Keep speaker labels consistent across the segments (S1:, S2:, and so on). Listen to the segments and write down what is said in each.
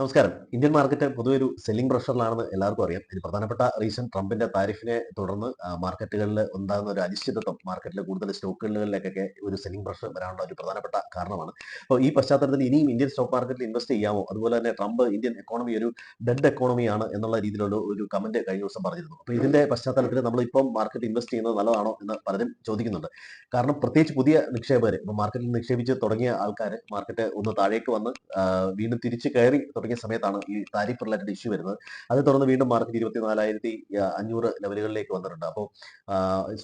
S1: നമസ്കാരം. Indian market പൊതുവെ ഒരു സെല്ലിംഗ് പ്രഷറിലാണെന്ന് എല്ലാവർക്കും അറിയാം. ഇതിന് പ്രധാനപ്പെട്ട റീസൺ ട്രംപിന്റെ താരിഫിനെ തുടർന്ന് മാർക്കറ്റുകളിൽ ഉണ്ടാകുന്ന ഒരു അനിശ്ചിതത്വം മാർക്കറ്റിലെ കൂടുതൽ സ്റ്റോക്കുകളിലേക്കൊക്കെ ഒരു സെല്ലിംഗ് പ്രഷർ വരാനുള്ള ഒരു പ്രധാനപ്പെട്ട കാരണമാണ്. അപ്പോൾ ഈ പശ്ചാത്തലത്തിൽ ഇനിയും ഇന്ത്യൻ സ്റ്റോക്ക് മാർക്കറ്റിൽ ഇൻവെസ്റ്റ് ചെയ്യാമോ? അതുപോലെ തന്നെ ട്രംപ് ഇന്ത്യൻ എക്കോണമി ഒരു ഡെഡ് എക്കോണമിയാണ് എന്നുള്ള രീതിയിലുള്ള ഒരു കമന്റ് കഴിഞ്ഞ ദിവസം പറഞ്ഞിരുന്നു. അപ്പോൾ ഇതിന്റെ പശ്ചാത്തലത്തിൽ നമ്മളിപ്പം മാർക്കറ്റ് ഇൻവെസ്റ്റ് ചെയ്യുന്നത് നല്ലതാണോ എന്ന് പലരും ചോദിക്കുന്നുണ്ട്. കാരണം പ്രത്യേകിച്ച് പുതിയ നിക്ഷേപകർ ഇപ്പോൾ മാർക്കറ്റിൽ നിക്ഷേപിച്ച് തുടങ്ങിയ ആൾക്കാർ മാർക്കറ്റ് ഒന്ന് താഴേക്ക് വന്ന് വീണ്ടും തിരിച്ച് കയറി തുടങ്ങിയ സമയത്താണ് ഈ താരിഫ് റിലേറ്റഡ് ഇഷ്യൂ വരുന്നത്. അതേ തുടർന്ന് വീണ്ടും മാർക്കറ്റ് ഇരുപത്തിനാലായിരത്തി അഞ്ഞൂറ് ലെവലുകളിലേക്ക് വന്നിട്ടുണ്ട്. അപ്പോൾ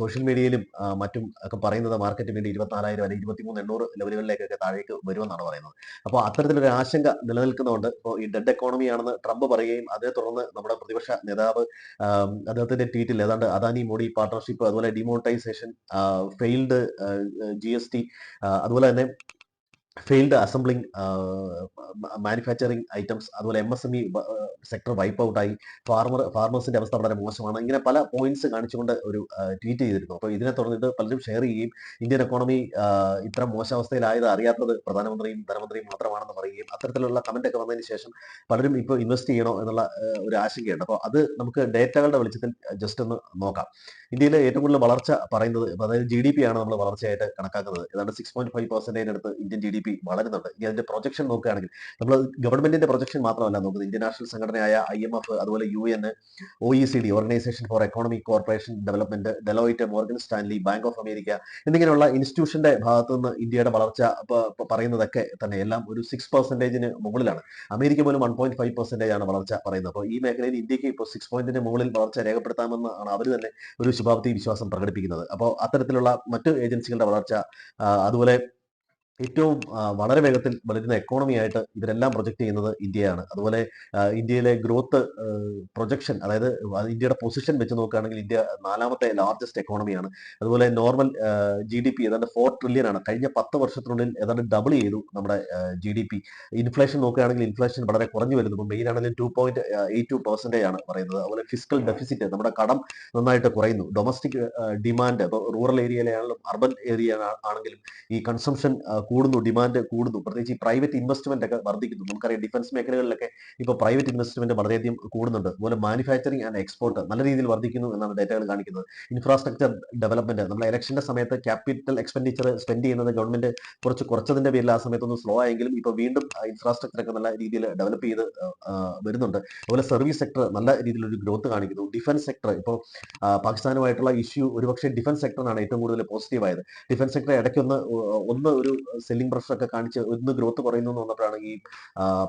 S1: സോഷ്യൽ മീഡിയയിലും മറ്റും ഒക്കെ പറയുന്നത് മാർക്കറ്റ് വീണ്ടും ഇരുപത്തിനാലായിരം അല്ലെങ്കിൽ ഇരുപത്തിമൂന്ന് എണ്ണൂറ് ലെവലുകളിലേക്കൊക്കെ താഴേക്ക് വരുമെന്നാണ് പറയുന്നത്. അപ്പോൾ അത്തരത്തിലൊരു ആശങ്ക നിലനിൽക്കുന്നതുകൊണ്ട് ഇപ്പോൾ ഈ ഡെഡ് എക്കോണമി ആണെന്ന് ട്രംപ് പറയുകയും അതേ തുടർന്ന് നമ്മുടെ പ്രതിപക്ഷ നേതാവ് അദ്ദേഹത്തിന്റെ ട്വീറ്റിൽ ഏതാണ്ട് അദാനി മോഡി പാർട്ണർഷിപ്പ് അതുപോലെ demonetisation failed G S T അതുപോലെ തന്നെ ഫെയിൽഡ് അസംബ്ലിംഗ് മാനുഫാക്ചറിങ് ഐറ്റംസ് അതുപോലെ M S M E sector wipe ഔട്ടായി ഫാർമർ ഫാർമേഴ്സിന്റെ അവസ്ഥ വളരെ മോശമാണ്. ഇങ്ങനെ പല പോയിന്റ്സ് കാണിച്ചുകൊണ്ട് ഒരു ട്വീറ്റ് ചെയ്തിരുന്നു. അപ്പോൾ ഇതിനെ തുടർന്നിട്ട് പലരും ഷെയർ ചെയ്യുകയും ഇന്ത്യൻ എക്കോണമി ഇത്ര മോശാവസ്ഥയിലായത് അറിയാത്തത് പ്രധാനമന്ത്രിയും ധനമന്ത്രിയും മാത്രമാണെന്ന് പറയുകയും അത്തരത്തിലുള്ള കമന്റ് ഒക്കെ വന്നതിന് ശേഷം പലരും ഇപ്പോൾ ഇൻവെസ്റ്റ് ചെയ്യണോ എന്നുള്ള ഒരു ആശങ്കയുണ്ട്. അപ്പോൾ അത് നമുക്ക് ഡേറ്റകളുടെ വെളിച്ചത്തിൽ ജസ്റ്റ് ഒന്ന് നോക്കാം. ഇന്ത്യയിലെ ഏറ്റവും കൂടുതൽ വളർച്ച പറയുന്നത് അതായത് ജി ഡി പി ആണ് നമ്മൾ വളർച്ചയായിട്ട് കണക്കാക്കുന്നത്. ഏതാണ്ട് സിക്സ് പോയിന്റ് ഫൈവ് പെർസെന്റേജിനടുത്ത് ഇന്ത്യൻ ജി ഡി പി വളരുന്നുണ്ട്. ഇനി അതിന്റെ പ്രൊജക്ഷൻ നോക്കുകയാണെങ്കിൽ നമ്മൾ ഗവൺമെന്റിന്റെ പ്രൊജക്ഷൻ മാത്രമല്ല നോക്കുന്നത് ഇന്റർനാഷണൽ നാഷണൽ സംഘടനയായ ഐ എം എഫ് അതുപോലെ U N O E C D organisation for economic corporation development Deloitte Morgan Stanley Bank of America എന്നിങ്ങനെയുള്ള ഇൻസ്റ്റിറ്റ്യൂഷന്റെ ഭാഗത്തു നിന്ന് ഇന്ത്യയുടെ വളർച്ച പറയുന്നതൊക്കെ തന്നെ എല്ലാം ഒരു സിക്സ് പെർസെന്റേജിന് മുകളിലാണ്. അമേരിക്ക പോലും വൺ പോയിന്റ് ഫൈവ് പെർസെന്റേജ് ആണ് വളർച്ച പറയുന്നത്. അപ്പോൾ ഈ മേഖലയിൽ ഇന്ത്യയ്ക്ക് ഇപ്പോൾ സിക്സ് പോയിന്റിന് മുകളിൽ വളർച്ച രേഖപ്പെടുത്താമെന്ന് ആണ് അവർ തന്നെ ഒരു ശുഭാപ്തി വിശ്വാസം പ്രകടിപ്പിക്കുന്നത്. അപ്പോൾ അത്തരത്തിലുള്ള മറ്റു ഏജൻസികളുടെ വളർച്ച അതുപോലെ ഏറ്റവും വളരെ വേഗത്തിൽ വളരുന്ന എക്കോണമി ആയിട്ട് ഇവരെല്ലാം പ്രൊജക്ട് ചെയ്യുന്നത് ഇന്ത്യയാണ്. അതുപോലെ ഇന്ത്യയിലെ ഗ്രോത്ത് പ്രൊജക്ഷൻ അതായത് ഇന്ത്യയുടെ പൊസിഷൻ വെച്ച് നോക്കുകയാണെങ്കിൽ ഇന്ത്യ നാലാമത്തെ ലാർജസ്റ്റ് എക്കോണമിയാണ് അതുപോലെ നോർമൽ ജി ഡി പി ഏതാണ്ട് ഫോർ ട്രില്യൺ ആണ്. കഴിഞ്ഞ പത്ത് വർഷത്തിനുള്ളിൽ ഏതാണ്ട് ഡബിൾ ചെയ്തു നമ്മുടെ ജി ഡി പി ഇൻഫ്ലേഷൻ നോക്കുകയാണെങ്കിൽ ഇൻഫ്ലേഷൻ വളരെ കുറഞ്ഞു വരുന്നു. മെയിൻ ആണെങ്കിലും two point eight two percentage ആണ് പറയുന്നത്. അതുപോലെ ഫിസിക്കൽ ഡെഫിസിറ്റ് നമ്മുടെ കടം നന്നായിട്ട് കുറയുന്നു. ഡൊമസ്റ്റിക് ഡിമാൻഡ് ഇപ്പോൾ റൂറൽ ഏരിയയിലാണെങ്കിലും അർബൻ ഏരിയ ആണെങ്കിലും ഈ കൺസംഷൻ കൂടുന്നു ഡിമാൻഡ് കൂടുന്നു. പ്രത്യേകിച്ച് ഈ പ്രൈവറ്റ് ഇൻവെസ്റ്റ്മെന്റ് ഒക്കെ വർദ്ധിക്കുന്നു. നമുക്കറിയാം ഡിഫൻസ് മേഖലകളിലൊക്കെ ഇപ്പോൾ പ്രൈവറ്റ് ഇൻവെസ്റ്റ്മെന്റ് വളരെയധികം കൂടുന്നുണ്ട്. അതുപോലെ മാനുഫാക്ചറിങ് ആൻഡ് എക്സ്പോർട്ട് നല്ല രീതിയിൽ വർദ്ധിക്കുന്നു എന്നാണ് ഡേറ്റകൾ കാണിക്കുന്നത്. ഇൻഫ്രാസ്ട്രക്ചർ ഡെവലപ്മെന്റ് നമ്മൾ ഇലക്ഷന്റെ സമയത്ത് ക്യാപിറ്റൽ എക്സ്പെൻഡിച്ചർ സ്പെൻഡ് ചെയ്യുന്നത് ഗവൺമെന്റ് കുറച്ച് കുറച്ചതിന്റെ പേരിൽ ആ സമയത്തൊന്ന് സ്ലോ ആയെങ്കിലും ഇപ്പോൾ വീണ്ടും ഇൻഫ്രാസ്ട്രക്ചർ ഒക്കെ നല്ല രീതിയിൽ ഡെവലപ്പ് ചെയ്ത് വരുന്നുണ്ട്. അതുപോലെ സർവീസ് സെക്ടർ നല്ല രീതിയിൽ ഒരു ഗ്രോത്ത് കാണിക്കുന്നു ഡിഫൻസ് സെക്ടർ ഇപ്പോൾ പാകിസ്ഥാനുമായിട്ടുള്ള ഇഷ്യൂ ഒരുപക്ഷെ ഡിഫൻസ് സെക്ടറിനാണ് ഏറ്റവും കൂടുതൽ പോസിറ്റീവ് ആയത്. ഡിഫൻസ് സെക്ടർ ഇടയ്ക്കൊന്ന് ഒന്ന് ഒരു സെല്ലിംഗ് പ്രഷർ ഒക്കെ കാണിച്ച് ഒന്ന് ഗ്രോത്ത് കുറയുന്നു എന്ന് വന്നപ്പോഴാണ് ഈ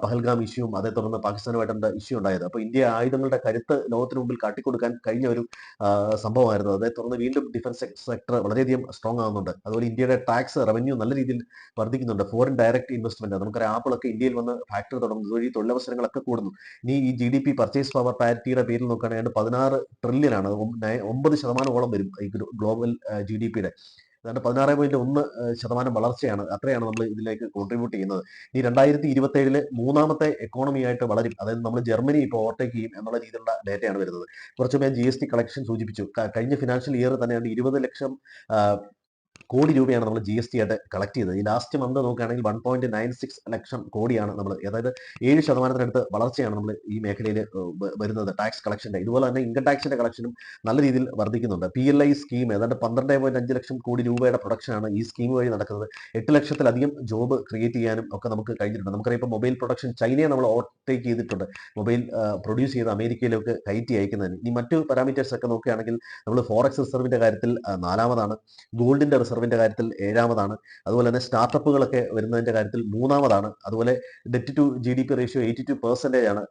S1: പഹൽഗാം ഇഷ്യൂവും അതേ തുടർന്ന് പാകിസ്ഥാനുമായിട്ട് ഇഷ്യൂ ഉണ്ടായത്. അപ്പോൾ ഇന്ത്യ ആയുധങ്ങളുടെ കരുത്ത് ലോകത്തിന് മുമ്പിൽ കാട്ടിക്കൊടുക്കാൻ കഴിഞ്ഞ ഒരു സംഭവമായിരുന്നു. അതേ തുടർന്ന് വീണ്ടും ഡിഫൻസ് സെക്ടർ വളരെയധികം സ്ട്രോങ് ആകുന്നുണ്ട് അതുപോലെ ഇന്ത്യയുടെ ടാക്സ് റവന്യൂ നല്ല രീതിയിൽ വർദ്ധിക്കുന്നുണ്ട്. ഫോറിൻ ഡയറക്റ്റ് ഇൻവെസ്റ്റ്മെന്റ് നമുക്കറിയാം ആപ്പിൾ ഒക്കെ ഇന്ത്യയിൽ വന്ന് ഫാക്ടറി തുടങ്ങുന്നത് വഴി തൊഴിലവസരങ്ങളൊക്കെ കൂടുന്നു. ഇനി ഈ G D P purchase power പാരിറ്റിയുടെ പേരിൽ നോക്കുകയാണെങ്കിൽ പതിനാറ് നയ- ഒമ്പത് ശതമാനമോളം വരും ഈ ഗ്ലോബൽ ജി ഡി പിയുടെ ഏതാണ്ട് പതിനാറ് പോയിന്റ് ഒന്ന് ശതമാനം വളർച്ചയാണ് അത്രയാണ് നമ്മൾ ഇതിലേക്ക് കോൺട്രിബ്യൂട്ട് ചെയ്യുന്നത്. ഈ രണ്ടായിരത്തി ഇരുപത്തി ഏഴിൽ മൂന്നാമത്തെ എക്കോണമി ആയിട്ട് വളരും. അതായത് നമ്മൾ ജർമ്മനി ഇപ്പോൾ ഓവർടേക്ക് ചെയ്യും എന്നുള്ള രീതിയിലുള്ള ഡേറ്റയാണ് വരുന്നത്. കുറച്ച് ജി എസ് ടി കളക്ഷൻ സൂചിപ്പിച്ചു. കഴിഞ്ഞ ഫിനാൻഷ്യൽ ഇയർ തന്നെയാണ് ഇരുപത് ലക്ഷം കോടി രൂപയാണ് നമ്മൾ ജി എസ് ടി ആയിട്ട് കളക്ട് ചെയ്തത്. ഈ ലാസ്റ്റ് മന്ത് നോക്കുകയാണെങ്കിൽ one point nine six lakh കോടിയാണ് നമ്മൾ അതായത് ഏഴ് ശതമാനത്തിനടുത്ത് വളർച്ചയാണ് നമ്മൾ ഈ മേഖലയിൽ വരുന്നത് ടാക്സ് കളക്ഷന്റെ ഇതുപോലെ തന്നെ ഇൻകം ടാക്സിന്റെ കളക്ഷനും നല്ല രീതിയിൽ വർദ്ധിക്കുന്നുണ്ട്. പി എൽ ഐ സ്കീം ഏതാണ്ട് പന്ത്രണ്ട് പോയിന്റ് അഞ്ച് ലക്ഷം കോടി രൂപയുടെ പ്രൊഡക്ഷനാണ് ഈ സ്കീം വഴി നടക്കുന്നത്. എട്ട് ലക്ഷത്തിലധികം ജോബ് ക്രിയേറ്റ് ചെയ്യാനും ഒക്കെ നമുക്ക് കഴിഞ്ഞിട്ടുണ്ട്. നമുക്കറിയാം ഇപ്പോൾ മൊബൈൽ പ്രൊഡക്ഷൻ ചൈനയെ നമ്മൾ ഓവർടേക്ക് ചെയ്തിട്ടുണ്ട്. മൊബൈൽ പ്രൊഡ്യൂസ് ചെയ്ത് അമേരിക്കയിലേക്ക് കയറ്റി അയക്കുന്നതിന്. ഇനി മറ്റു പാരാമീറ്റേഴ്സ് ഒക്കെ നോക്കുകയാണെങ്കിൽ നമ്മൾ ഫോറക്സ് റിസർവിന്റെ കാര്യത്തിൽ നാലാമതാണ്. ഗോൾഡിന്റെ ഗോൾഡിന്റെ റിസർവിന്റെ കാര്യത്തിൽ ഏഴാമതാണ്. അതുപോലെ തന്നെ സ്റ്റാർട്ടപ്പുകളൊക്കെ വരുന്നതിന്റെ കാര്യത്തിൽ മൂന്നാമതാണ്. അതുപോലെ debt to G D P ratio eighty two percentage ആണ്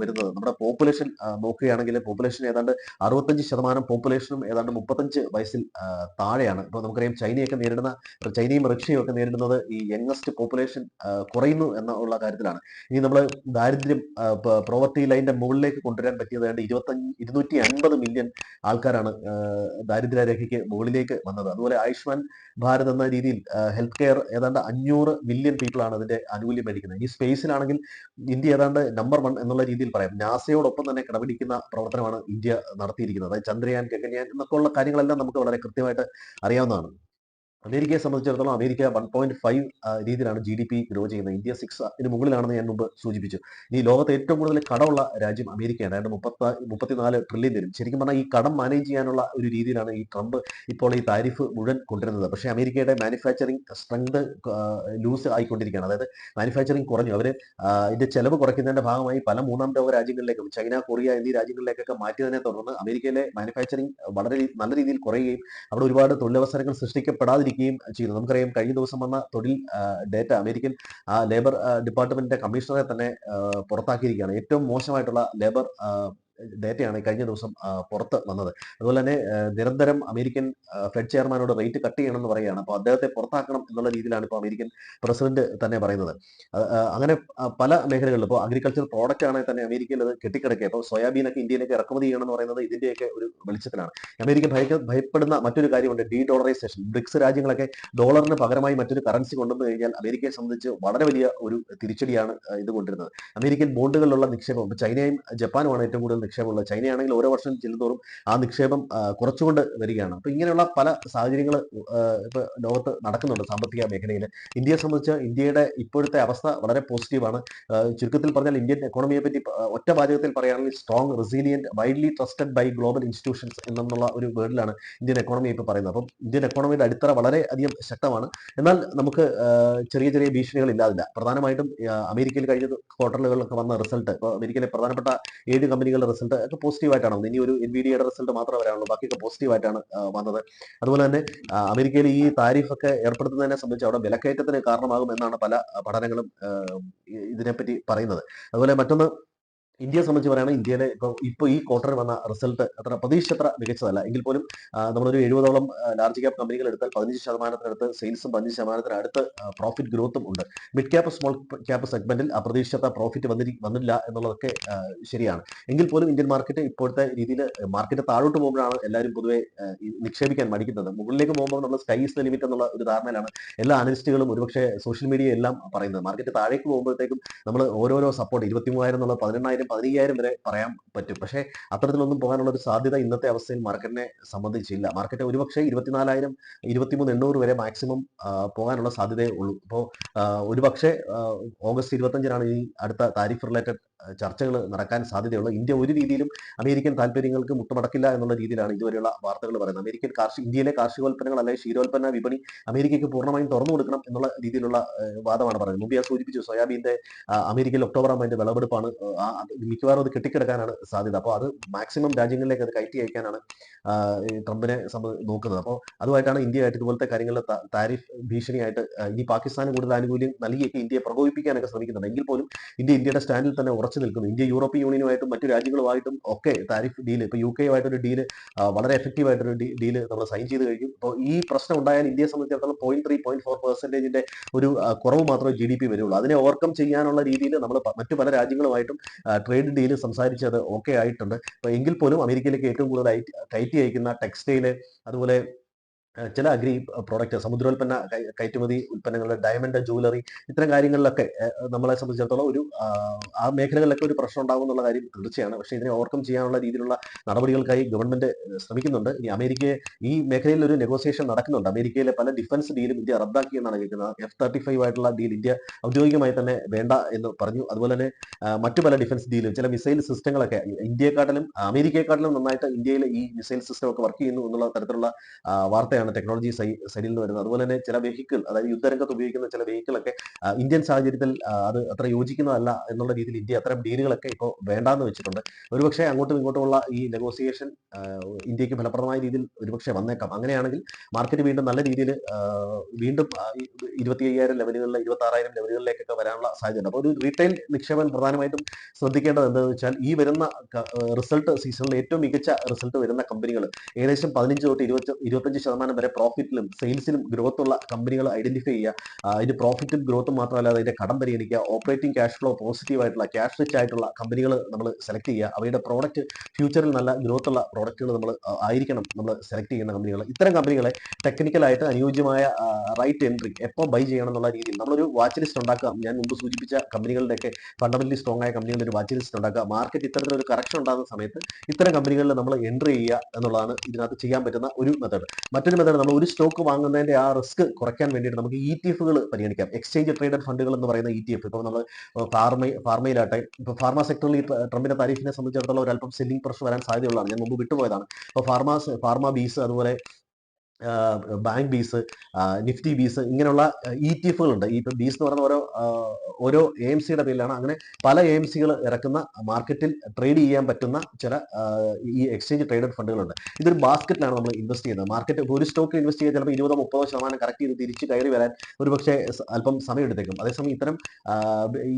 S1: വരുന്നത്. നമ്മുടെ പോപ്പുലേഷൻ നോക്കുകയാണെങ്കിൽ പോപ്പുലേഷൻ ഏതാണ്ട് അറുപത്തഞ്ച് ശതമാനം പോപ്പുലേഷനും ഏതാണ്ട് മുപ്പത്തഞ്ച് വയസ്സിൽ താഴെയാണ്. ഇപ്പോൾ നമുക്കറിയാം ചൈനയൊക്കെ നേരിടുന്ന ചൈനയും റഷ്യയും ഒക്കെ നേരിടുന്നത് ഈ യങ്ങസ്റ്റ് പോപ്പുലേഷൻ കുറയുന്നു എന്നുള്ള കാര്യത്തിലാണ്. ഇനി നമ്മൾ ദാരിദ്ര്യം പ്രോവർട്ടി ലൈനിന്റെ മുകളിലേക്ക് കൊണ്ടുവരാൻ പറ്റിയത് ഏതാണ്ട് ഇരുപത്തഞ്ച് ഇരുന്നൂറ്റി അൻപത് മില്യൺ ആൾക്കാരാണ് ദാരിദ്ര്യരേഖയ്ക്ക് മുകളിലേക്ക് വന്നത്. അതുപോലെ ആയുഷ്മാൻ ഭാരത് എന്ന രീതിയിൽ ഹെൽത്ത് കെയർ ഏതാണ്ട് അഞ്ഞൂറ് മില്യൺ പീപ്പിൾ ആണ് അതിന്റെ ആനുകൂല്യം മേടിക്കുന്നത് ഈ സ്പേസിലാണെങ്കിൽ ഇന്ത്യ ഏതാണ്ട് നമ്പർ വൺ എന്നുള്ള രീതിയിൽ പറയാം. നാസയോടൊപ്പം തന്നെ കിടപിടിക്കുന്ന പ്രവർത്തനമാണ് ഇന്ത്യ നടത്തിയിരിക്കുന്നത്. അതായത് ചന്ദ്രയാൻ ഗഗൻയാൻ എന്നൊക്കെയുള്ള കാര്യങ്ങളെല്ലാം നമുക്ക് വളരെ കൃത്യമായിട്ട് അറിയാവുന്നതാണ്. അമേരിക്കയെ സംബന്ധിച്ചിടത്തോളം അമേരിക്ക വൺ പോയിന്റ് ഫൈവ് രീതിയിലാണ് ജി ഡി പി ഗ്രോ ചെയ്യുന്നത്. ഇന്ത്യ സിക്സ് ഇതിന് മുകളിലാണെന്ന് ഞാൻ മുമ്പ് സൂചിപ്പിച്ചു. ഈ ലോകത്തെ ഏറ്റവും കൂടുതൽ കടമുള്ള രാജ്യം അമേരിക്കയാണ് അതായത് മുപ്പത്തി മുപ്പത്തിനാല് ട്രില്യൻ വരും. ശരിക്കും പറഞ്ഞാൽ ഈ കടം മാനേജ് ചെയ്യാനുള്ള ഒരു രീതിയിലാണ് ഈ ട്രംപ് ഇപ്പോൾ ഈ താരിഫ് മുഴുവൻ കൊണ്ടുവരുന്നത്. പക്ഷേ അമേരിക്കയുടെ മാനുഫാക്ചറിങ് സ്ട്രെങ്ത് ലൂസ് ആയിക്കൊണ്ടിരിക്കുകയാണ്. അതായത് മാനുഫാക്ചറിങ് കുറഞ്ഞു. അവർ ഇതിന്റെ ചെലവ് കുറയ്ക്കുന്നതിന്റെ ഭാഗമായി പല മൂന്നാം ലോക രാജ്യങ്ങളിലേക്കും ചൈന കൊറിയ എന്നീ രാജ്യങ്ങളിലേക്കൊക്കെ മാറ്റിയതിനെ തുടർന്ന് അമേരിക്കയിലെ മാനുഫാക്ചറിങ് വളരെ നല്ല രീതിയിൽ കുറയുകയും അവിടെ ഒരുപാട് തൊഴിലവസരങ്ങൾ സൃഷ്ടിക്കപ്പെടാതിരിക്കുകയും ചെയ്യുന്നു നമുക്കറിയാം കഴിഞ്ഞ ദിവസം വന്ന തൊഴിൽ ഡേറ്റ അമേരിക്കൻ ലേബർ ഡിപ്പാർട്ട്മെന്റിന്റെ കമ്മീഷണറെ തന്നെ പുറത്താക്കിയിരിക്കുകയാണ്. ഏറ്റവും മോശമായിട്ടുള്ള ലേബർ ഡേറ്റയാണ് കഴിഞ്ഞ ദിവസം പുറത്ത് വന്നത്. അതുപോലെ തന്നെ നിരന്തരം അമേരിക്കൻ ഫെഡ് ചെയർമാനോട് റേറ്റ് കട്ട് ചെയ്യണമെന്ന് പറയുകയാണ്. അപ്പോൾ അദ്ദേഹത്തെ പുറത്താക്കണം എന്നുള്ള രീതിയിലാണ് ഇപ്പോൾ അമേരിക്കൻ പ്രസിഡന്റ് തന്നെ പറയുന്നത്. അങ്ങനെ പല മേഖലകളിലും ഇപ്പോൾ അഗ്രികൾച്ചർ പ്രോഡക്റ്റ് ആണെങ്കിൽ തന്നെ അമേരിക്കയിൽ അത് കെട്ടിക്കിടക്കുക. ഇപ്പോൾ സോയാബീനൊക്കെ ഇന്ത്യയിലേക്ക് ഇറക്കുമതി ചെയ്യണം എന്ന് പറയുന്നത് ഇതിന്റെയൊക്കെ ഒരു വെളിച്ചത്തിലാണ്. അമേരിക്ക ഭയ ഭയപ്പെടുന്ന മറ്റൊരു കാര്യമുണ്ട് ഡീ ഡോളറൈസേഷൻ ബ്രിക്സ് രാജ്യങ്ങളൊക്കെ ഡോളറിന് പകരമായി മറ്റൊരു കറൻസി കൊണ്ടുവന്നു കഴിഞ്ഞാൽ അമേരിക്കയെ സംബന്ധിച്ച് വളരെ വലിയ ഒരു തിരിച്ചടിയാണ് ഇത് കൊണ്ടിരുന്നത് അമേരിക്കൻ ബോണ്ടുകളിലുള്ള നിക്ഷേപം ചൈനയും ജപ്പാനുമാണ് ഏറ്റവും കൂടുതൽ നിക്ഷേപമുള്ളത് ചൈനയാണെങ്കിൽ ഓരോ വർഷം ചെല്ലുന്തോറും ആ നിക്ഷേപം കുറച്ചുകൊണ്ട് വരികയാണ്. അപ്പോൾ ഇങ്ങനെയുള്ള പല സാഹചര്യങ്ങൾ ഇപ്പോൾ ലോകത്ത് നടക്കുന്നുണ്ട് സാമ്പത്തിക മേഖലയിൽ ഇന്ത്യയെ സംബന്ധിച്ച് ഇന്ത്യയുടെ ഇപ്പോഴത്തെ അവസ്ഥ വളരെ പോസിറ്റീവാണ്. ചുരുക്കത്തിൽ പറഞ്ഞാൽ ഇന്ത്യൻ എക്കോണമിയെ പറ്റി ഒറ്റ വാചകത്തിൽ പറയുകയാണെങ്കിൽ strong resilient widely trusted by global institutions എന്നുള്ള ഒരു വേർഡിലാണ് ഇന്ത്യൻ എക്കോണമി ഇപ്പോൾ പറയുന്നത്. അപ്പം ഇന്ത്യൻ എക്കോണമിയുടെ അടിത്തറ വളരെ അധികം ശക്തമാണ്. എന്നാൽ നമുക്ക് ചെറിയ ചെറിയ ഭീഷണികൾ ഇല്ലാതില്ല. പ്രധാനമായിട്ടും അമേരിക്കയിൽ കഴിഞ്ഞ ക്വാർട്ടറുകളിലൊക്കെ വന്ന റിസൾട്ട് ഇപ്പോൾ അമേരിക്കയിലെ പ്രധാനപ്പെട്ട ഏഴ് കമ്പനികളുടെ റിസൾട്ട് ഒക്കെ പോസിറ്റീവ് ആയിട്ടാണ് വന്നത്. ഇനി ഒരു എൻ വി ഡിയുടെ റിസൾട്ട് മാത്രമേ വരാനുള്ളൂ. ബാക്കിയൊക്കെ പോസിറ്റീവ് ആയിട്ടാണ് വന്നത്. അതുപോലെ തന്നെ അമേരിക്കയിൽ ഈ താരിഫ് ഒക്കെ ഏർപ്പെടുത്തുന്നതിനെ സംബന്ധിച്ച് അവിടെ വിലക്കയറ്റത്തിന് കാരണമാകും എന്നാണ് പല പഠനങ്ങളും ഇതിനെപ്പറ്റി പറയുന്നത്. അതുപോലെ മറ്റൊന്ന് ഇന്ത്യയെ സംബന്ധിച്ച് പറയുകയാണെങ്കിൽ ഇന്ത്യയിലെ ഇപ്പോൾ ഇപ്പോൾ ഈ ക്വാർട്ടറിൽ വന്ന റിസൾട്ട് അത്ര പ്രതീക്ഷ അത്ര മികച്ചതല്ല. എങ്കിൽ പോലും നമ്മളൊരു എഴുപതോളം ലാർജ് ക്യാപ് കമ്പനികൾ എടുത്താൽ പതിനഞ്ച് ശതമാനത്തിനടുത്ത് സെയിൽസും പതിനഞ്ച് ശതമാനത്തിനടുത്ത് പ്രോഫിറ്റ് ഗ്രോത്തും ഉണ്ട്. മിഡ് ക്യാപ്പ് സ്മോൾ ക്യാപ്പ് സെഗ്മെന്റിൽ അപ്രതീക്ഷിത പ്രോഫിറ്റ് വന്നിരി വന്നില്ല എന്നുള്ളതൊക്കെ ശരിയാണ്. എങ്കിൽ പോലും ഇന്ത്യൻ മാർക്കറ്റ് ഇപ്പോഴത്തെ രീതിയിൽ മാർക്കറ്റ് താഴോട്ട് പോകുമ്പോഴാണ് എല്ലാവരും പൊതുവെ നിക്ഷേപിക്കാൻ മടിക്കുന്നത്. മുകളിലേക്ക് പോകുമ്പോൾ നമ്മൾ സ്കൈസ് ലിമിറ്റ് എന്നുള്ള ഒരു ധാരണയിലാണ് എല്ലാ അനലിസ്റ്റുകളും ഒരുപക്ഷെ സോഷ്യൽ മീഡിയ എല്ലാം പറയുന്നത്. മാർക്കറ്റ് താഴേക്ക് പോകുമ്പോഴത്തേക്കും നമ്മൾ ഓരോരോ സപ്പോർട്ട് ഇരുപത്തി മൂവായിരം എന്നുള്ള പതിനെണ്ണായിരം പതിനയ്യായിരം വരെ പറയാൻ പറ്റും. പക്ഷേ അത്തരത്തിലൊന്നും പോകാനുള്ള ഒരു സാധ്യത ഇന്നത്തെ അവസ്ഥയിൽ മാർക്കറ്റിനെ സംബന്ധിച്ചില്ല. മാർക്കറ്റ് ഒരുപക്ഷെ ഇരുപത്തിനാലായിരം ഇരുപത്തിമൂന്ന് എണ്ണൂറ് വരെ മാക്സിമം പോകാനുള്ള സാധ്യതയേ ഉള്ളൂ. അപ്പോൾ ഒരുപക്ഷെ ഓഗസ്റ്റ് ഇരുപത്തഞ്ചിനാണ് ഈ അടുത്ത താരിഫ് റിലേറ്റഡ് ചർച്ചകൾ നടക്കാൻ സാധ്യതയുള്ളൂ ഇന്ത്യ ഒരു രീതിയിലും അമേരിക്കൻ താല്പര്യങ്ങൾക്ക് മുട്ടുമടക്കില്ല എന്നുള്ള രീതിയിലാണ് ഇതുവരെയുള്ള വാർത്തകൾ പറയുന്നത്. അമേരിക്കൻ കാർഷിക ഇന്ത്യയിലെ കാർഷികോൽപ്പന്നങ്ങൾ അല്ലെങ്കിൽ ക്ഷീരോൽപ്പന്ന വിപണി അമേരിക്കയ്ക്ക് പൂർണമായും തുറന്നു കൊടുക്കണം എന്നുള്ള രീതിയിലുള്ള വാദമാണ് പറയുന്നത്. മുമ്പ് ഞാൻ സൂചിപ്പിച്ചു സോയാബീന്റെ അമേരിക്കയിൽ ഒക്ടോബർ ആകുമ്പോൾ അതിന്റെ വിളവെടുപ്പാണ് മിക്കവാറും അത് കെട്ടിക്കിടക്കാനാണ് സാധ്യത. അപ്പോൾ അത് മാക്സിമം രാജ്യങ്ങളിലേക്ക് അത് കയറ്റി അയക്കാനാണ് ട്രംപിനെ നോക്കുന്നത്. അപ്പോൾ അതുമായിട്ടാണ് ഇന്ത്യയായിട്ട് ഇതുപോലത്തെ കാര്യങ്ങളിൽ താരിഫ് ഭീഷണിയായിട്ട് ഇനി പാകിസ്ഥാന് കൂടുതൽ ആനുകൂല്യം നൽകിയൊക്കെ ഇന്ത്യയെ പ്രകോപിപ്പിക്കാനൊക്കെ ശ്രമിക്കുന്നുണ്ട്. എങ്കിൽ പോലും ഇന്ത്യ ഇന്ത്യയുടെ സ്റ്റാൻഡിൽ തന്നെ ഉറച്ചു നിൽക്കുന്നു. ഇന്ത്യ യൂറോപ്യൻ യൂണിയനുമായിട്ടും മറ്റു രാജ്യങ്ങളുമായിട്ടും ഒക്കെ താരിഫ് ഡീൽ ഇപ്പോൾ യു കെയുമായിട്ടൊരു ഡീൽ വളരെ എഫക്റ്റീവ് ആയിട്ടൊരു ഡീൽ നമ്മൾ സൈൻ ചെയ്ത് കഴിഞ്ഞു. അപ്പോൾ ഈ പ്രശ്നം ഉണ്ടായാൽ ഇന്ത്യയെ സംബന്ധിച്ചിടത്തോളം പോയിന്റ് ത്രീ പോയിന്റ് ഫോർ പെർസെന്റേജിന്റെ ഒരു കുറവ് മാത്രമേ ജി ഡി പി വരുള്ളൂ. അതിനെ ഓവർകം ചെയ്യാനുള്ള രീതിയിൽ നമ്മൾ മറ്റു പല രാജ്യങ്ങളുമായിട്ടും ട്രേഡ് ഡീൽ സംസാരിച്ചത് ഓക്കെ ആയിട്ടുണ്ട്. എങ്കിൽ പോലും അമേരിക്കയിലേക്ക് ഏറ്റവും കൂടുതൽ ടൈറ്റ് അയക്കുന്ന ടെക്സ്റ്റൈൽ അതുപോലെ ചില അഗ്രി പ്രോഡക്റ്റ് സമുദ്രോൽപ്പന്ന കയ- കയറ്റുമതി ഉൽപ്പന്നങ്ങളുടെ ഡയമണ്ട് ജുവലറി ഇത്തരം കാര്യങ്ങളിലൊക്കെ നമ്മളെ സംബന്ധിച്ചിടത്തോളം ഒരു ആ, മേഖലകളിലൊക്കെ ഒരു പ്രശ്നം ഉണ്ടാകും എന്നുള്ള കാര്യം തീർച്ചയാണ്. പക്ഷേ ഇതിനെ ഓവർകം ചെയ്യാനുള്ള രീതിയിലുള്ള നടപടികൾക്കായി ഗവൺമെന്റ് ശ്രമിക്കുന്നുണ്ട്. ഇനി അമേരിക്കയെ ഈ മേഖലയിൽ ഒരു നെഗോസിയേഷൻ നടക്കുന്നുണ്ട്. അമേരിക്കയിലെ പല ഡിഫൻസ് ഡീലും ഇന്ത്യ റദ്ദാക്കി എന്നാണ് കേൾക്കുന്നത്. എഫ് തേർട്ടി ഫൈവ് ആയിട്ടുള്ള ഡീൽ ഇന്ത്യ ഔദ്യോഗികമായി തന്നെ വേണ്ട എന്ന് പറഞ്ഞു. അതുപോലെ തന്നെ മറ്റു പല ഡിഫൻസ് ഡീലും ചില മിസൈൽ സിസ്റ്റങ്ങളൊക്കെ ഇന്ത്യയെക്കാട്ടിലും അമേരിക്കയെക്കാട്ടിലും നന്നായിട്ട് ഇന്ത്യയിലെ ഈ മിസൈൽ സിസ്റ്റം ഒക്കെ വർക്ക് ചെയ്യുന്നു എന്നുള്ള തരത്തിലുള്ള ആ, വാർത്തയാണ് ടെക്നോളജി സൈഡിൽ നിന്ന് വരുന്നത്. അതുപോലെ തന്നെ ചില വെഹിക്കിൾ അതായത് യുദ്ധരംഗത്ത് ഉപയോഗിക്കുന്ന ചില വെഹിക്കിളൊക്കെ ഇന്ത്യൻ സാഹചര്യത്തിൽ അത് അത്ര യോജിക്കുന്നതല്ല എന്നുള്ള രീതിയിൽ ഇന്ത്യ അത്തരം ഡീലുകളൊക്കെ ഇപ്പോൾ വേണ്ടാന്ന് വെച്ചിട്ടുണ്ട്. ഒരുപക്ഷെ അങ്ങോട്ടും ഇങ്ങോട്ടുമുള്ള ഈ നെഗോസിയേഷൻ ഇന്ത്യയ്ക്ക് ഫലപ്രദമായ രീതിയിൽ ഒരുപക്ഷെ വന്നേക്കാം. അങ്ങനെയാണെങ്കിൽ മാർക്കറ്റ് വീണ്ടും നല്ല രീതിയിൽ വീണ്ടും ഇരുപത്തി അയ്യായിരം ലെവലുകളിൽ ഇരുപത്തി ആറായിരം ലെവലുകളിലേക്കൊക്കെ വരാനുള്ള സാധ്യതയുണ്ട് അപ്പോൾ ഒരു റീറ്റെയിൽ നിക്ഷേപം പ്രധാനമായിട്ടും ശ്രദ്ധിക്കേണ്ടത് എന്താണെന്ന് വെച്ചാൽ ഈ വരുന്ന റിസൾട്ട് സീസണിൽ ഏറ്റവും മികച്ച റിസൾട്ട് വരുന്ന കമ്പനികൾ ഏകദേശം പതിനഞ്ച് തൊട്ട് ഇരുപത്തി ഇരുപത്തഞ്ച് ശതമാനം വരെ പ്രോഫിറ്റിലും സെയിൽസിലും ഗ്രോത്ത് ഉള്ള കമ്പനികൾ ഐഡന്റിഫൈ ചെയ്യുക. അതിന്റെ പ്രോഫിറ്റും ഗ്രോത്തും മാത്രമല്ല അതിന്റെ കടം പരിഗണിക്കുക. ഓപ്പറേറ്റിംഗ് ക്യാഷ് ഫ്ലോ പോസിറ്റീവ് ആയിട്ടുള്ള ക്യാഷ് റിച്ച് ആയിട്ടുള്ള കമ്പനികൾ നമ്മൾ സെലക്ട് ചെയ്യുക. അവയുടെ പ്രോഡക്റ്റ് ഫ്യൂച്ചറിൽ നല്ല ഗ്രോത്ത് ഉള്ള പ്രോഡക്റ്റുകൾ നമ്മൾ ആയിരിക്കണം നമ്മൾ സെലക്ട് ചെയ്യുന്ന കമ്പനികൾ ഇത്തരം കമ്പനികളെ ടെക്നിക്കലായിട്ട് അനുയോജ്യമായ റൈറ്റ് എൻട്രി എപ്പോൾ ബൈ ചെയ്യണം എന്നുള്ള രീതിയിൽ നമ്മളൊരു വാച്ച് ലിസ്റ്റ് ഉണ്ടാക്കുക. ഞാൻ മുമ്പ് സൂചിപ്പിച്ച കമ്പനികളുടെയൊക്കെ ഫണ്ടമെന്റലി സ്ട്രോങ് ആയ കമ്പനികളുടെ ഒരു വാച്ച് ലിസ്റ്റ് ഉണ്ടാക്കുക. മാർക്കറ്റ് ഇത്തരത്തിലൊരു കറക്ഷൻ ഉണ്ടാകുന്ന സമയത്ത് ഇത്തരം കമ്പനികളിൽ നമ്മൾ എൻട്രി ചെയ്യുക എന്നുള്ളതാണ് ഇതിനകത്ത് ചെയ്യാൻ പറ്റുന്ന ഒരു മെത്തേഡ് മറ്റൊരു മെത്തേഡ് നമ്മൾ ഒരു സ്റ്റോക്ക് വാങ്ങുന്നതിന്റെ ആ റിസ്ക് കുറയ്ക്കാൻ വേണ്ടിയിട്ട് നമുക്ക് ഇ ടി എഫുകൾ പരിഗണിക്കാം. എക്സ്ചേഞ്ച് ട്രേഡഡ് ഫണ്ടുകൾ എന്ന് പറയുന്ന ഇ ടി എഫ് ഇപ്പോൾ നമ്മൾ ഫാർമ ഫാർമയിലാട്ടെ ഇപ്പോൾ ഫാർമ സെക്ടറിൽ ഈ ട്രംപിന്റെ താരീഫിനെ സംബന്ധിച്ചിടത്തോളം ഒരു അല്പം സെല്ലിംഗ് പ്രഷർ വരാൻ സാധ്യതയുള്ളതാണ്. ഞാൻ മുമ്പ് വിട്ടുപോയതാണ്. ഇപ്പോൾ ഫാർമ ഫാർമ ബീസ് അതുപോലെ ബാങ്ക് ബീസ് നിഫ്റ്റി ബീസ് ഇങ്ങനെയുള്ള ഇ ടി എഫുകളുണ്ട് ഈ ബീസ് എന്ന് പറയുന്ന ഓരോ ഓരോ എ എം സിയുടെ പേരിലാണ് അങ്ങനെ പല എ എം സികൾ ഇറക്കുന്ന മാർക്കറ്റിൽ ട്രേഡ് ചെയ്യാൻ പറ്റുന്ന ചില ഈ എക്സ്ചേഞ്ച് ട്രേഡഡ് ഫണ്ടുകളുണ്ട് ഇതൊരു ബാസ്ക്കറ്റിലാണ് നമ്മൾ ഇൻവെസ്റ്റ് ചെയ്യുന്നത്. മാർക്കറ്റ് ഒരു സ്റ്റോക്ക് ഇൻവെസ്റ്റ് ചെയ്താൽ ചിലപ്പോൾ ഇരുപതോ മുപ്പതോ ശതമാനം കറക്റ്റ് ചെയ്ത് തിരിച്ച് കയറി വരാൻ ഒരു പക്ഷേ അല്പം സമയം എടുത്തേക്കും അതേസമയം ഇത്തരം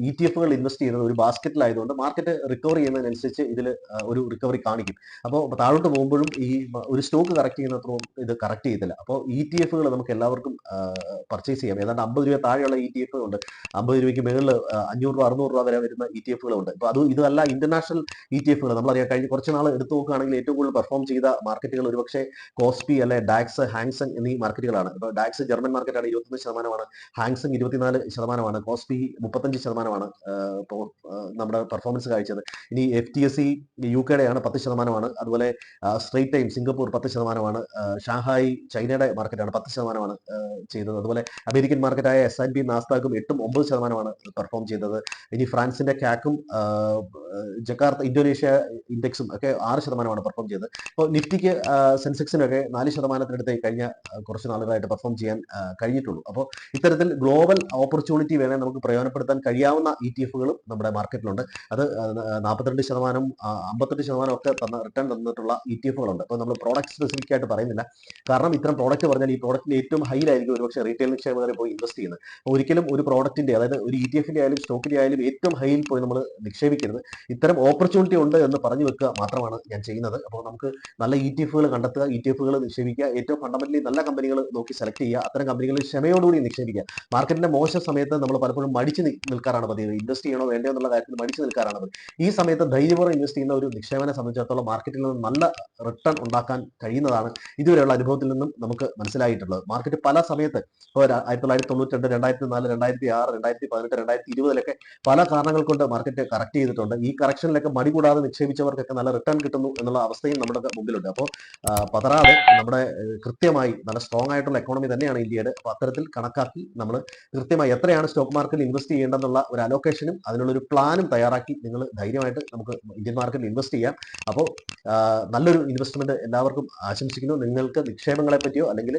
S1: ഇ ടി എഫുകൾ ഇൻവെസ്റ്റ് ചെയ്യുന്നത് ഒരു ബാസ്ക്കറ്റിലായതുകൊണ്ട് മാർക്കറ്റ് റിക്കവർ ചെയ്യുന്നതിനനുസരിച്ച് ഇതിൽ ഒരു റിക്കവറി കാണിക്കും. അപ്പോൾ താഴോട്ട് പോകുമ്പോഴും ഈ ഒരു സ്റ്റോക്ക് കറക്റ്റ് ചെയ്യുന്നത്രയും ഇത് കറക്റ്റ് ചെയ്യത്തില്ല. അപ്പോൾ ഇ ടി എഫുകൾ നമുക്ക് എല്ലാവർക്കും പർച്ചേസ് ചെയ്യാം. ഏതാണ്ട് അമ്പത് രൂപ താഴെയുള്ള ഇ ടി എഫ് ഉണ്ട്. അമ്പത് രൂപയ്ക്ക് മുകളിൽ അഞ്ഞൂറ് രൂപ അറുന്നൂറ് രൂപ വരെ വരുന്ന ഇ ടി എഫുകളുണ്ട് ഇപ്പോൾ അത് ഇതല്ല ഇന്റർനാഷണൽ ഇ ടി എഫുകൾ നമ്മളറിയാം കഴിഞ്ഞ കുറച്ച് നാൾ എടുത്തു നോക്കുകയാണെങ്കിൽ ഏറ്റവും കൂടുതൽ പെർഫോം ചെയ്ത മാർക്കറ്റുകൾ ഒരുപക്ഷെ കോസ്പി അല്ലെ ഡാക്സ് ഹാങ്സങ് എന്നീ മാർക്കറ്റുകളാണ് ഇപ്പോൾ ഡാക്സ് ജർമ്മൻ മാർക്കറ്റാണ് ഇരുപത്തൊന്ന് ശതമാനമാണ്. ഹാങ്സങ് ഇരുപത്തിനാല് ശതമാനമാണ്. കോസ്പി മുപ്പത്തഞ്ച് ശതമാനമാണ് നമ്മുടെ പെർഫോമൻസ് കാഴ്ചത്. ഇനി F T S C U കെയുടെയാണ് പത്ത് ശതമാനമാണ്. അതുപോലെ സ്ട്രേറ്റ് ടൈം സിംഗപ്പൂർ പത്ത് ശതമാനമാണ്. ഷാങ്ഹായ് ചൈനയുടെ മാർക്കറ്റാണ് പത്ത് ശതമാനമാണ് ചെയ്തത്. അതുപോലെ അമേരിക്കൻ മാർക്കറ്റായ എസ് ആൻഡ് പി നാസ്താക്കും എട്ടും ഒമ്പത് ശതമാനമാണ് പെർഫോം ചെയ്തത്. ഇനി ഫ്രാൻസിന്റെ കാക്കും ജക്കാർത്ത ഇന്തോനേഷ്യ ഇൻഡെക്സും ഒക്കെ ആറ് ശതമാനമാണ് പെർഫോം ചെയ്തത്. ഇപ്പോൾ നിഫ്റ്റിക്ക് സെൻസെക്സിനൊക്കെ നാല് ശതമാനത്തിനടുത്ത് കഴിഞ്ഞ കുറച്ച് നാളുകളായിട്ട് പെർഫോം ചെയ്യാൻ കഴിഞ്ഞിട്ടുള്ളൂ. അപ്പോൾ ഇത്തരത്തിൽ ഗ്ലോബൽ ഓപ്പർച്യൂണിറ്റി വേണേൽ നമുക്ക് പ്രയോജനപ്പെടുത്താൻ കഴിയാവുന്ന ഇ ടി എഫുകളും നമ്മുടെ മാർക്കറ്റിലുണ്ട് അത് നാൽപ്പത്തിരണ്ട് ശതമാനം അമ്പത്തെട്ട് ശതമാനം ഒക്കെ തന്ന റിട്ടേൺ തന്നിട്ടുള്ള ഇ ടി എഫുകളുണ്ട് അപ്പോൾ നമ്മൾ പ്രോഡക്റ്റ് സ്പെസിഫിക് ആയിട്ട് പറയുന്നില്ല. കാരണം ഇത്തരം പ്രോഡക്റ്റ് പറഞ്ഞാൽ ഈ പ്രോഡക്റ്റിന് ഏറ്റവും ഹൈയിലായിരിക്കും ഒരുപക്ഷെ റീറ്റെയിൽ നിക്ഷേപകരെ പോയി ഇൻവെസ്റ്റ് ചെയ്യുന്നത്. ഒരിക്കലും ഒരു പ്രോഡക്റ്റിന്റെ അതായത് ഒരു ഇ ടി എഫിന്റെ ആയാലും സ്റ്റോക്കിന്റെ ആയാലും ഏറ്റവും ഹൈയിൽ പോയി നമ്മൾ നിക്ഷേപിക്കരുത്. ഇത്തരം ഓപ്പർച്യൂണിറ്റി ഉണ്ട് എന്ന് പറഞ്ഞു വെക്കുക മാത്രമാണ് ഞാൻ ചെയ്യുന്നത്. അപ്പോൾ നമുക്ക് നല്ല ഇ ടി എഫുകൾ കണ്ടെത്തുക ഇ ടി എഫുകൾ നിക്ഷേപിക്കുക ഏറ്റവും ഫണ്ടമെന്റലി നല്ല കമ്പനികൾ നോക്കി സെലക്ട് ചെയ്യുക അത്തരം കമ്പനികളിൽ ക്ഷമയോടുകൂടി നിക്ഷേപിക്കുക. മാർക്കറ്റിന്റെ മോശം സമയത്ത് നമ്മൾ പലപ്പോഴും മടിച്ച് നിൽക്കാറാണ് പതിവ്. ഇൻവെസ്റ്റ് ചെയ്യണോ വേണ്ടോ എന്നുള്ള കാര്യത്തിൽ മടിച്ച് നിൽക്കാറാണ് ഈ സമയത്ത് ധൈര്യപൂർവം ഇൻവെസ്റ്റ് ചെയ്യുന്ന ഒരു നിക്ഷേപനെ സംബന്ധിച്ചിടത്തോളം മാർക്കറ്റിൽ നിന്ന് നല്ല റിട്ടേൺ ഉണ്ടാക്കാൻ കഴിയുന്നതാണ് ഇതുവരെയുള്ള അനുഭവത്തിൽ നിന്നും നമുക്ക് മനസ്സിലായിട്ടുള്ളത്. മാർക്കറ്റ് പല സമയത്ത് ഇപ്പോൾ ആയിരത്തി തൊള്ളായിരത്തി തൊണ്ണൂറ്റി രണ്ട് രണ്ടായിരത്തി നാല് രണ്ടായിരത്തി ആറ് രണ്ടായിരത്തി പതിനെട്ട് രണ്ടായിരത്തി ഇരുപതിലൊക്കെ പല കാരണങ്ങൾ കൊണ്ട് മാർക്കറ്റ് കറക്റ്റ് ചെയ്തിട്ടുണ്ട്. ഈ കറക്ഷനിലൊക്കെ മടി കൂടാതെ നിക്ഷേപിച്ചവർക്കൊക്കെ നല്ല റിട്ടേൺ കിട്ടുന്നു എന്നുള്ള അവസ്ഥയും നമ്മുടെ മുമ്പിലുണ്ട്. അപ്പോൾ പതറാതെ നമ്മുടെ കൃത്യമായി നല്ല സ്ട്രോങ് ആയിട്ടുള്ള എക്കോണമി തന്നെയാണ് ഇന്ത്യയുടെ. അപ്പോൾ അത്തരത്തിൽ കണക്കാക്കി നമ്മൾ കൃത്യമായി എത്രയാണ് സ്റ്റോക്ക് മാർക്കറ്റിൽ ഇൻവെസ്റ്റ് ചെയ്യേണ്ടെന്നുള്ള ഒരു അലോക്കേഷനും അതിനുള്ള ഒരു പ്ലാനും തയ്യാറാക്കി നിങ്ങൾ ധൈര്യമായിട്ട് നമുക്ക് ഇന്ത്യൻ മാർക്കറ്റിൽ ഇൻവെസ്റ്റ് ചെയ്യാം. അപ്പോൾ നല്ലൊരു ഇൻവെസ്റ്റ്മെന്റ് എല്ലാവർക്കും ആശംസിക്കുന്നു. നിങ്ങൾക്ക് നിക്ഷേപങ്ങളെ പറ്റിയോ അല്ലെങ്കിൽ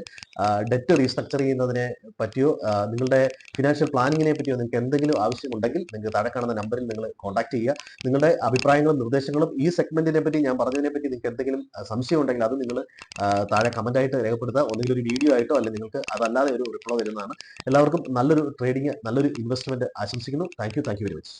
S1: ഡെറ്റ് റീസ്ട്രക്ചർ ചെയ്യുന്നതിനെ പറ്റിയോ നിങ്ങളുടെ ഫിനാൻഷ്യൽ പ്ലാനിങ്ങിനെ പറ്റിയോ നിങ്ങൾക്ക് എന്തെങ്കിലും ആവശ്യമുണ്ടെങ്കിൽ നിങ്ങൾക്ക് താഴെ കാണുന്ന നമ്പറിൽ നിങ്ങൾ കോൺടാക്ട് ചെയ്യുക. നിങ്ങളുടെ അഭിപ്രായങ്ങളും നിർദ്ദേശങ്ങളും ഈ സെഗ്മെന്റിനെ പറ്റി ഞാൻ പറഞ്ഞതിനെ പറ്റി നിങ്ങൾക്ക് എന്തെങ്കിലും സംശയം ഉണ്ടെങ്കിൽ അത് നിങ്ങൾ താഴെ കമന്റ് ആയിട്ട് രേഖപ്പെടുത്തുക. ഒന്നെങ്കിൽ ഒരു വീഡിയോ ആയിട്ടോ അല്ലെങ്കിൽ നിങ്ങൾക്ക് അതല്ലാതെ ഒരു റിപ്ലൈ വരുന്നതാണ് എല്ലാവർക്കും നല്ലൊരു ട്രേഡിംഗ് നല്ലൊരു ഇൻവെസ്റ്റ്മെന്റ് ആശംസിക്കുന്നു. Thank you thank you very much